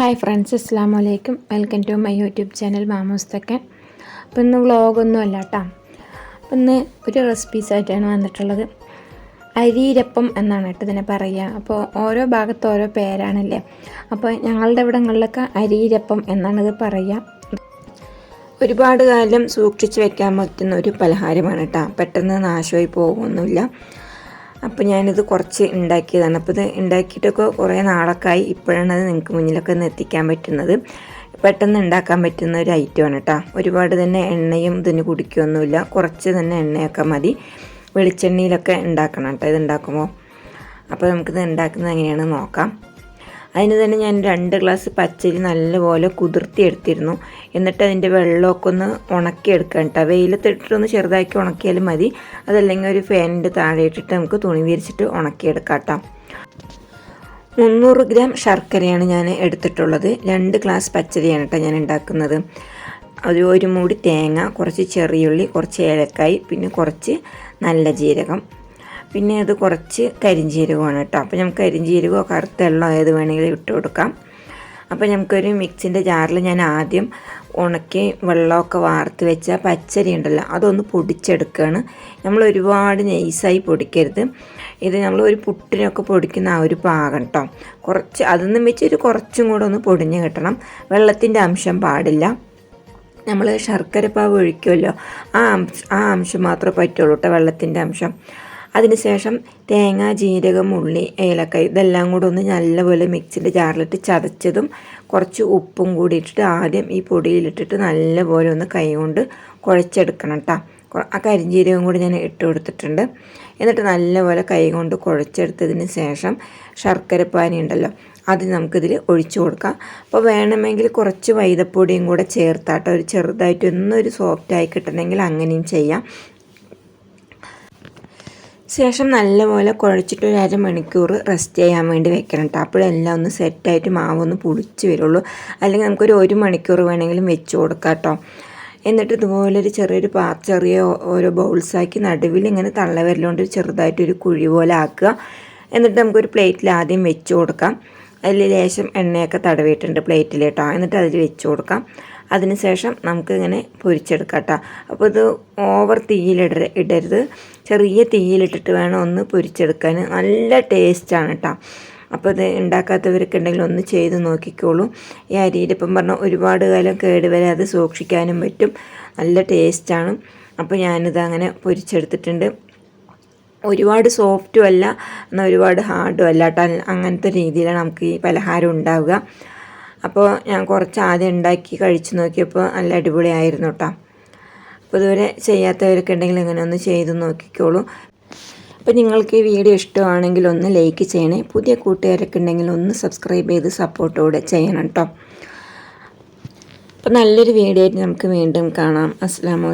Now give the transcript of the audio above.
Hi friends അസ്സാം വലൈക്കും welcome to my YouTube channel മാമോസ്തക്കൻ അപ്പോൾ ഇന്ന് വ്ളോഗൊന്നും അല്ല കേട്ടോ അപ്പം ഇന്ന് ഒരു റെസിപ്പീസ് ആയിട്ടാണ് വന്നിട്ടുള്ളത്. അരിയിരപ്പം എന്നാണ് കേട്ടോ ഇതിനെ പറയുക. അപ്പോൾ ഓരോ ഭാഗത്ത് ഓരോ പേരാണല്ലേ. അപ്പോൾ ഞങ്ങളുടെ ഇവിടങ്ങളിലൊക്കെ അരിയിരപ്പം എന്നാണിത് പറയുക. ഒരുപാട് കാലം സൂക്ഷിച്ച് വെക്കാൻ പറ്റുന്ന ഒരു പലഹാരമാണ് കേട്ടോ പെട്ടെന്ന് നാശമായി പോകുമൊന്നുമില്ല അപ്പോൾ ഞാനിത് കുറച്ച് ഉണ്ടാക്കിയതാണ്. അപ്പോൾ ഇത് ഉണ്ടാക്കിയിട്ടൊക്കെ കുറേ നാളൊക്കെ ഇപ്പോഴാണ് അത് നിങ്ങൾക്ക് മുന്നിലൊക്കെ ഒന്ന് എത്തിക്കാൻ പറ്റുന്നത്. പെട്ടെന്ന് ഉണ്ടാക്കാൻ പറ്റുന്ന ഒരു ഐറ്റം ആണ് കേട്ടോ ഒരുപാട് തന്നെ എണ്ണയും ഇതിന് കുടിക്കുകയൊന്നുമില്ല കുറച്ച് തന്നെ എണ്ണയൊക്കെ മതി. വെളിച്ചെണ്ണയിലൊക്കെ ഉണ്ടാക്കണം കേട്ടോ ഇത് ഉണ്ടാക്കുമ്പോൾ അപ്പോൾ നമുക്കിത് ഉണ്ടാക്കുന്നത് എങ്ങനെയാണെന്ന് നോക്കാം. അതിന് തന്നെ ഞാൻ രണ്ട് ഗ്ലാസ് പച്ചരി നല്ലപോലെ കുതിർത്തി എടുത്തിരുന്നു. എന്നിട്ട് അതിന്റെ വെള്ളമൊക്കെ ഒന്ന് ഉണക്കി ഉണക്കിയെടുക്കാം കേട്ടോ വെയിലത്തിട്ടിട്ടൊന്ന് ചെറുതാക്കി ഉണക്കിയാലും മതി. അതല്ലെങ്കിൽ ഒരു ഫാനിന്റെ താഴെ ഇട്ടിട്ട് നമുക്ക് തുണി വിരിച്ചിട്ട് ഉണക്കിയെടുക്കാം കേട്ടോ മുന്നൂറ് ഗ്രാം ശർക്കരയാണ് ഞാൻ എടുത്തിട്ടുള്ളത്. രണ്ട് ഗ്ലാസ് പച്ചരിയാണ് കേട്ടോ ഞാൻ ഉണ്ടാക്കുന്നത്. ഒരു ഒരു മൂടി തേങ്ങ കുറച്ച് ചെറിയുള്ളി കുറച്ച് ഏലക്കായി പിന്നെ കുറച്ച് നല്ല ജീരകം. പിന്നെ അത് കുറച്ച് കരിഞ്ചീരകമാണ് കേട്ടോ. അപ്പോൾ നമുക്ക് കരിഞ്ചീരകമോ കറുത്ത എള്ളോ ഏത് വേണമെങ്കിലും ഇട്ട് കൊടുക്കാം. അപ്പോൾ നമുക്കൊരു മിക്സിന്റെ ജാറിൽ ഞാൻ ആദ്യം ഉണക്കി വെള്ളമൊക്കെ വാർത്ത് വെച്ച പച്ചരി ഉണ്ടല്ലോ അതൊന്ന് പൊടിച്ചെടുക്കുകയാണ്. നമ്മൾ ഒരുപാട് നെയ്സായി പൊടിക്കരുത്. ഇത് നമ്മൾ ഒരു പുട്ടിനൊക്കെ പൊടിക്കുന്ന ആ ഒരു പാകം കേട്ടോ. കുറച്ച് അതൊന്നും വെച്ച് ഒരു കുറച്ചും കൂടെ ഒന്ന് പൊടിഞ്ഞ് കിട്ടണം. വെള്ളത്തിന്റെ അംശം പാടില്ല. നമ്മൾ ശർക്കര പാവ് ഒഴിക്കുമല്ലോ ആ അംശം ആ അംശം മാത്രമേ പറ്റുള്ളൂ കേട്ടോ വെള്ളത്തിന്റെ അംശം. അതിനുശേഷം തേങ്ങ ജീരകം ഉള്ളി ഏലക്ക ഇതെല്ലാം കൂടെ ഒന്ന് നല്ലപോലെ മിക്സിന്റെ ജാറിലിട്ട് ചതച്ചതും കുറച്ച് ഉപ്പും കൂടി ഇട്ടിട്ട് ആദ്യം ഈ പൊടിയിലിട്ടിട്ട് നല്ലപോലെ ഒന്ന് കൈ കൊണ്ട് കുഴച്ചെടുക്കണം കേട്ടോ ആ കരിഞ്ജീരകം കൂടി ഞാൻ ഇട്ട് കൊടുത്തിട്ടുണ്ട്. എന്നിട്ട് നല്ലപോലെ കൈ കൊണ്ട് കുഴച്ചെടുത്തതിന് ശേഷം ശർക്കരപ്പാനി ഉണ്ടല്ലോ അത് നമുക്കിതിൽ ഒഴിച്ചു കൊടുക്കാം. അപ്പോൾ വേണമെങ്കിൽ കുറച്ച് വൈദപ്പൊടിയും കൂടെ ചേർത്താട്ടോ. ഒരു ചെറുതായിട്ട് ഒന്നൊരു സോഫ്റ്റായി കിട്ടണമെങ്കിൽ അങ്ങനെയും ചെയ്യാം. ശേഷം നല്ലപോലെ കുഴച്ചിട്ട് ഒരു അരമണിക്കൂർ റെസ്റ്റ് ചെയ്യാൻ വേണ്ടി വെക്കണം കേട്ടോ അപ്പോഴെല്ലാം ഒന്ന് സെറ്റായിട്ട് മാവൊന്ന് പുളിച്ച് വരുള്ളൂ. അല്ലെങ്കിൽ നമുക്കൊരു ഒരു മണിക്കൂർ വേണമെങ്കിലും വെച്ച് കൊടുക്കാം കേട്ടോ എന്നിട്ട് ഇതുപോലെ ഒരു ചെറിയൊരു പാ ചെറിയ ഓരോ ബൗൾസാക്കി നടുവിൽ ഇങ്ങനെ തള്ളവരലുകൊണ്ട് ചെറുതായിട്ടൊരു കുഴി പോലെ ആക്കുക. എന്നിട്ട് നമുക്കൊരു പ്ലേറ്റിൽ ആദ്യം വെച്ച് കൊടുക്കാം. അതിൽ ലേശം എണ്ണയൊക്കെ തടവിയിട്ടുണ്ട് പ്ലേറ്റിൽ കേട്ടോ എന്നിട്ട് അതിൽ വെച്ച് കൊടുക്കാം. അതിനുശേഷം നമുക്ക് ഇങ്ങനെ പൊരിച്ചെടുക്കാം കേട്ടോ അപ്പോൾ ഇത് ഓവർ തീയിലിട ഇടരുത്. ചെറിയ തീയിലിട്ടിട്ട് വേണം ഒന്ന് പൊരിച്ചെടുക്കാൻ നല്ല ടേസ്റ്റാണ് കേട്ടോ അപ്പോൾ ഇത് ഉണ്ടാക്കാത്തവരൊക്കെ ഉണ്ടെങ്കിൽ ഒന്ന് ചെയ്ത് നോക്കിക്കോളൂ. ഈ അരിയിലിപ്പം പറഞ്ഞാൽ ഒരുപാട് കാലം കേടുവരാതെ സൂക്ഷിക്കാനും പറ്റും. നല്ല ടേസ്റ്റാണ് അപ്പോൾ ഞാനിത് അങ്ങനെ പൊരിച്ചെടുത്തിട്ടുണ്ട്. ഒരുപാട് സോഫ്റ്റും അല്ല എന്നാൽ ഒരുപാട് ഹാർഡും അല്ല കേട്ടോ അങ്ങനത്തെ രീതിയിലാണ് നമുക്ക് ഈ പലഹാരം ഉണ്ടാവുക. അപ്പോൾ ഞാൻ കുറച്ച് ആദ്യം ഉണ്ടാക്കി കഴിച്ചു നോക്കിയപ്പോൾ നല്ല അടിപൊളിയായിരുന്നു കേട്ടോ അപ്പോൾ ഇതുവരെ ചെയ്യാത്തവരൊക്കെ ഉണ്ടെങ്കിൽ ഇങ്ങനെ ഒന്ന് ചെയ്ത് നോക്കിക്കോളൂ. അപ്പോൾ നിങ്ങൾക്ക് ഈ വീഡിയോ ഇഷ്ടമാണെങ്കിൽ ഒന്ന് ലൈക്ക് ചെയ്യണേ. പുതിയ കൂട്ടുകാരൊക്കെ ഉണ്ടെങ്കിൽ ഒന്ന് സബ്സ്ക്രൈബ് ചെയ്ത് സപ്പോർട്ടോടെ ചെയ്യണം കേട്ടോ അപ്പോൾ നല്ലൊരു വീഡിയോ ആയിട്ട് നമുക്ക് വീണ്ടും കാണാം. അസ്സാം